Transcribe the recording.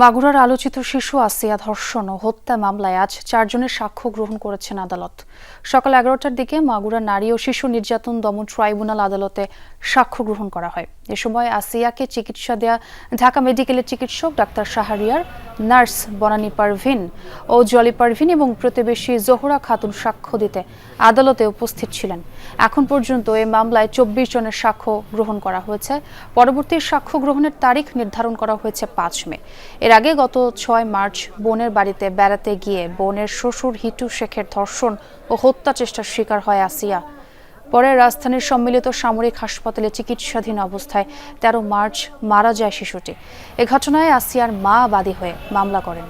মাগুরার আলোচিত শিশু আসিয়া ধর্ষণ ও হত্যা মামলায় আজ চারজনের সাক্ষ্য গ্রহণ করেছেন আদালত। সকাল এগারোটার দিকে মাগুরা নারী ও শিশু নির্যাতন দমন ট্রাইব্যুনাল আদালতে সাক্ষ্য গ্রহণ করা হয়। এ সময় আসিয়াকে চিকিৎসা দেয়া ঢাকা মেডিকেলের চিকিৎসক ডাক্তার শাহরিয়ার, নার্স বনানী পারভিন ও জলি পারভিন এবং প্রতিবেশী জোহরা খাতুন সাক্ষ্য দিতে আদালতে উপস্থিত ছিলেন। এখন পর্যন্ত এই মামলায় চব্বিশ জনের সাক্ষ্য গ্রহণ করা হয়েছে। পরবর্তী সাক্ষ্য গ্রহণের তারিখ নির্ধারণ করা হয়েছে পাঁচ মে। এর আগে গত ছয় মার্চ বোনের বাড়িতে বেড়াতে গিয়ে বোনের শ্বশুর হিটু শেখের ধর্ষণ ও হত্যা চেষ্টার শিকার হয় আসিয়া। পরে রাজধানীর সম্মিলিত সামরিক হাসপাতালে চিকিৎসাধীন অবস্থায় তেরো মার্চ মারা যায় শিশুটি। এ ঘটনায় আসিয়ার মা বাদী হয়ে মামলা করেন।